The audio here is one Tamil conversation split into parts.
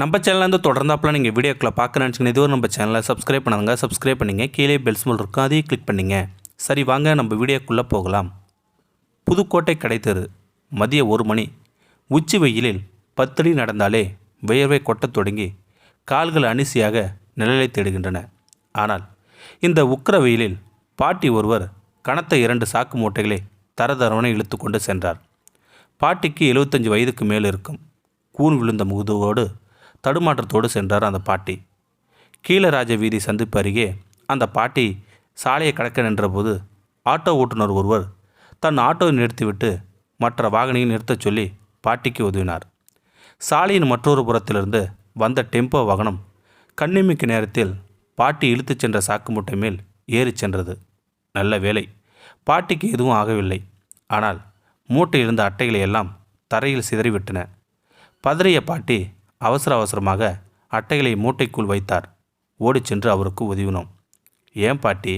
நம்ம சேனல்லேருந்து தொடர்ந்தாப்பில் நீங்கள் வீடியோக்களை பார்க்க நினச்சிங்கன்னா இதுவரை நம்ம சேனலை சப்ஸ்கிரைப் பண்ணுங்க சப்ஸ்கிரைப் பண்ணிங்க. கீழே பெல்ஸ் ஸ்மல் இருக்கும் அதையும் கிளிக் பண்ணிங்க. சரி வாங்க நம்ம வீடியோக்குள்ளே போகலாம். புதுக்கோட்டை கிடைத்தது மதிய ஒரு மணி. உச்சி வெயிலில் பத்தடி நடந்தாலே வியர்வை கொட்டத் தொடங்கி கால்கள் அனிசியாக நிழலை தேடுகின்றன. ஆனால் இந்த உக்கர வெயிலில் பாட்டி ஒருவர் கனத்த இரண்டு சாக்கு மூட்டைகளை தரதரவனை இழுத்து கொண்டு சென்றார். பாட்டிக்கு எழுபத்தஞ்சு வயதுக்கு மேல் இருக்கும். கூன் விழுந்த முகுதுவோடு தடுமாற்றத்தோடு சென்றார் அந்த பாட்டி. கீழராஜ வீதி சந்திப்பு அருகே அந்த பாட்டி சாலையை கடக்க நின்றபோது ஆட்டோ ஓட்டுநர் ஒருவர் தன் ஆட்டோவை நிறுத்திவிட்டு மற்ற வாகனையும் நிறுத்தச் சொல்லி பாட்டிக்கு உதவினார். சாலையின் மற்றொரு புறத்திலிருந்து வந்த டெம்போ வாகனம் கண்ணிமிக்க நேரத்தில் பாட்டி இழுத்துச் சென்ற சாக்கு மூட்டை மேல் ஏறிச் சென்றது. நல்ல வேலை பாட்டிக்கு எதுவும் ஆகவில்லை. ஆனால் மூட்டை இருந்த அட்டைகளை எல்லாம் தரையில் சிதறிவிட்டன பதறிய பாட்டி அவசர அவசரமாக அட்டைகளை மூட்டைக்குள் வைத்தார். ஓடிச் சென்று அவருக்கு உதவினோம். ஏன் பாட்டி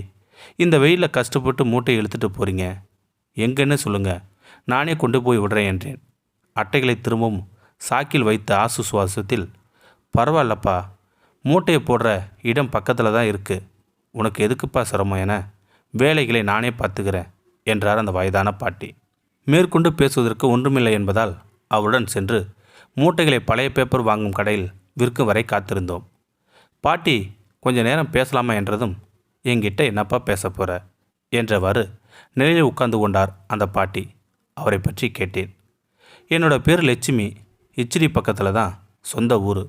இந்த வெயிலில் கஷ்டப்பட்டு மூட்டையை இழுத்துட்டு போகிறீங்க எங்கன்னு சொல்லுங்க. நானே கொண்டு போய் விடுறேன் என்றேன். அட்டைகளை திரும்பவும் சாக்கில் வைத்த ஆசுசுவாசத்தில் பரவாயில்லப்பா மூட்டையை போடுற இடம் பக்கத்தில் தான் இருக்குது உனக்கு எதுக்குப்பா சிரமம் என? வேலைகளை நானே பார்த்துக்கிறேன் என்றார் அந்த வயதான பாட்டி. மேற்கொண்டு பேசுவதற்கு ஒன்றுமில்லை என்பதால் அவருடன் சென்று மூட்டைகளை பழைய பேப்பர் வாங்கும் கடையில் விற்கும் வரை காத்திருந்தோம். பாட்டி கொஞ்ச நேரம் பேசலாமா என்றதும் என்கிட்ட என்னப்பா பேச போகிற என்றவாறு நிலையில் உட்கார்ந்து கொண்டார் அந்த பாட்டி. அவரை பற்றி கேட்டேன். என்னோட பேர் லட்சுமி. இச்சிடி பக்கத்தில் தான் சொந்த ஊர்.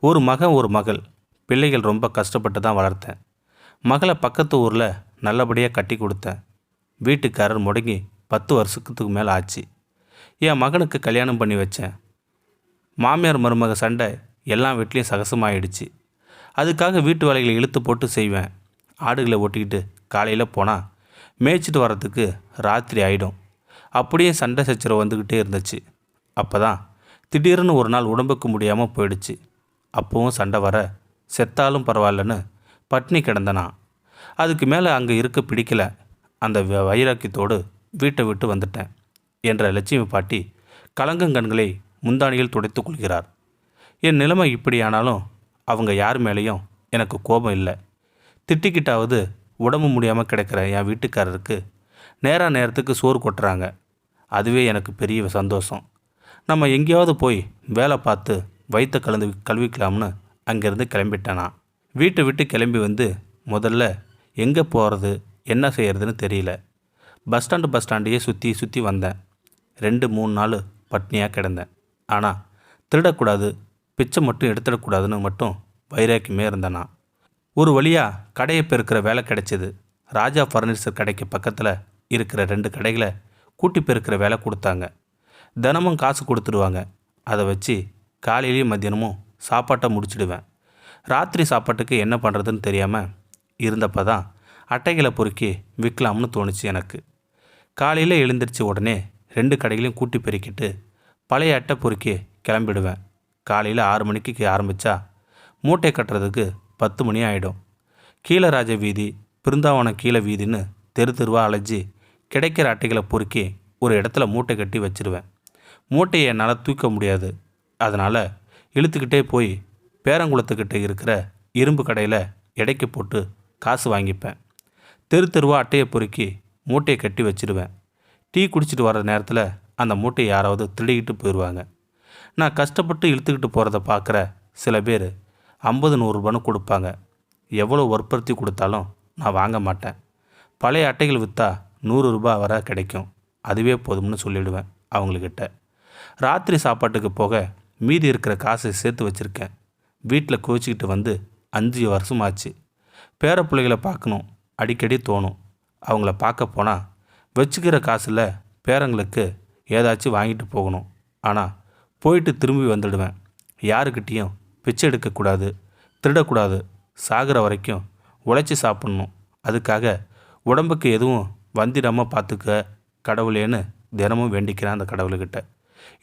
ஒரு மகன் ஒரு மகள். பிள்ளைகள் ரொம்ப கஷ்டப்பட்டு தான் வளர்த்தேன். மகளை பக்கத்து ஊரில் நல்லபடியாக கட்டி கொடுத்தேன். வீட்டுக்காரர் முடங்கி பத்து வருஷத்துக்கு மேலே ஆச்சு. என் மகனுக்கு கல்யாணம் பண்ணி வச்சேன். மாமியார் மருமக சண்டை எல்லா வீட்லேயும் சகசமாயிடுச்சு. அதுக்காக வீட்டு வேலைகளை இழுத்து போட்டு செய்வேன். ஆடுகளை ஓட்டிக்கிட்டு காலையில் போனால் மேய்ச்சிட்டு வர்றதுக்கு ராத்திரி ஆகிடும் அப்படியே சண்டை சச்சரவு வந்துக்கிட்டே இருந்துச்சு. அப்போ தான் திடீர்னு ஒரு நாள் உடம்புக்கு முடியாமல் போயிடுச்சு. அப்போவும் சண்டை வர செத்தாலும் பரவாயில்லன்னு பட்னி கிடந்தனா அதுக்கு மேலே அங்கே இருக்க பிடிக்கல. அந்த வ- வைராக்கியத்தோடு வீட்டை விட்டு வந்துட்டேன். என்ற லட்சுமி பாட்டி கலங்கங்கண்களை முந்தானியில் துடைத்து கொள்கிறார். என் நிலைமை இப்படியானாலும் அவங்க யார் மேலேயும் எனக்கு கோபம் இல்லை. திட்டிக்கிட்டாவது உடம்பு முடியாமல் கிடக்கிற என் வீட்டுக்காரருக்கு நேராக நேரத்துக்கு சோறு கொட்டுறாங்க. அதுவே எனக்கு பெரிய சந்தோஷம். நம்ம எங்கேயாவது போய் வேலை பார்த்து வைத்த கலந்து கழுவிக்கலாம்னு அங்கேருந்து கிளம்பிட்டேனா. வீட்டை விட்டு கிளம்பி வந்து முதல்ல எங்கே போகிறது என்ன செய்கிறதுன்னு தெரியல. பஸ் ஸ்டாண்டு பஸ் ஸ்டாண்டையே சுற்றி சுற்றி வந்தேன். ரெண்டு மூணு நாள் பட்னியாக கிடந்தேன். ஆனால் திருடக்கூடாது பிச்சை மட்டும் எடுத்துடக்கூடாதுன்னு மட்டும் வைராக்கியமே இருந்தேனா? ஒரு வழியாக கடையை பெருக்கிற வேலை கிடைச்சிது. ராஜா ஃபர்னிச்சர் கடைக்கு பக்கத்தில் இருக்கிற ரெண்டு கடைகளை கூட்டி பெருக்கிற வேலை கொடுத்தாங்க. தினமும் காசு கொடுத்துடுவாங்க. அதை வச்சு காலையிலையும் மத்தியானமும் சாப்பாட்டை முடிச்சிடுவேன். ராத்திரி சாப்பாட்டுக்கு என்ன பண்ணுறதுன்னு தெரியாமல் இருந்தப்போ தான் அட்டைகளை பொறுக்கி விற்கலாம்னு தோணுச்சு எனக்கு. காலையில் எழுந்திரிச்ச உடனே ரெண்டு கடைகளையும் கூட்டி பெருக்கிட்டு பழைய அட்டை பொறுக்கி கிளம்பிடுவேன். காலையில் ஆறு மணிக்கு ஆரம்பித்தா மூட்டை கட்டுறதுக்கு பத்து மணி ஆகிடும் கீழராஜ வீதி பிருந்தாவனம் கீழே வீதின்னு தெரு தெருவாக அலைஞ்சி கிடைக்கிற அட்டைகளை பொறுக்கி ஒரு இடத்துல மூட்டை கட்டி வச்சிருவேன். மூட்டையை என்னால் தூக்க முடியாது. அதனால் இழுத்துக்கிட்டே போய் பேரங்குளத்துக்கிட்ட இருக்கிற இரும்பு கடையில் எடைக்கு போட்டு காசு வாங்கிப்பேன். தெரு தெருவா அட்டையை பொறுக்கி மூட்டையை கட்டி வச்சிடுவேன் டீ குடிச்சிட்டு வர நேரத்தில் அந்த மூட்டையை யாராவது திருடிக்கிட்டு போயிடுவாங்க. நான் கஷ்டப்பட்டு இழுத்துக்கிட்டு போகிறத பார்க்குற சில பேர் ஐம்பது நூறுரூபான்னு கொடுப்பாங்க. எவ்வளோ வற்புறுத்தி கொடுத்தாலும் நான் வாங்க மாட்டேன். பழைய அட்டைகள் விற்றா நூறு ரூபா வர கிடைக்கும். அதுவே போதும்னு சொல்லிவிடுவேன் அவங்கக்கிட்ட ராத்திரி சாப்பாட்டுக்கு போக மீதி இருக்கிற காசை சேர்த்து வச்சுருக்கேன். வீட்டில் குவிச்சிக்கிட்டு வந்து அஞ்சு வருஷம் ஆச்சு. பேர பிள்ளைகளை பார்க்கணும். அடிக்கடி தோணும். அவங்கள பார்க்க போனால் வச்சுக்கிற காசில் பேரங்களுக்கு ஏதாச்சும் வாங்கிட்டு போகணும். ஆனால் போயிட்டு திரும்பி வந்துடுவேன். யாருக்கிட்டேயும் பிச்சை எடுக்கக்கூடாது திருடக்கூடாது சாகிற வரைக்கும் உழைச்சி சாப்பிட்ணும். அதுக்காக உடம்புக்கு எதுவும் வந்திடாமல் பார்த்துக்க கடவுளேன்னு தினமும் வேண்டிக்கிறேன் அந்த கடவுள்கிட்ட.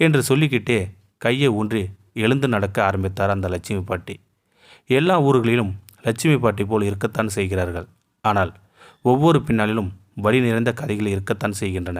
என்று சொல்லிக்கிட்டே கையை ஊன்றி எழுந்து நடக்க ஆரம்பித்தார் அந்த லட்சுமி பாட்டி. எல்லா ஊர்களிலும் லட்சுமி பாட்டி போல் இருக்கத்தான் செய்கிறார்கள். ஆனால் ஒவ்வொரு பின்னாளிலும் வழி நிறைந்த கதைகள் இருக்கத்தான் செய்கின்றன.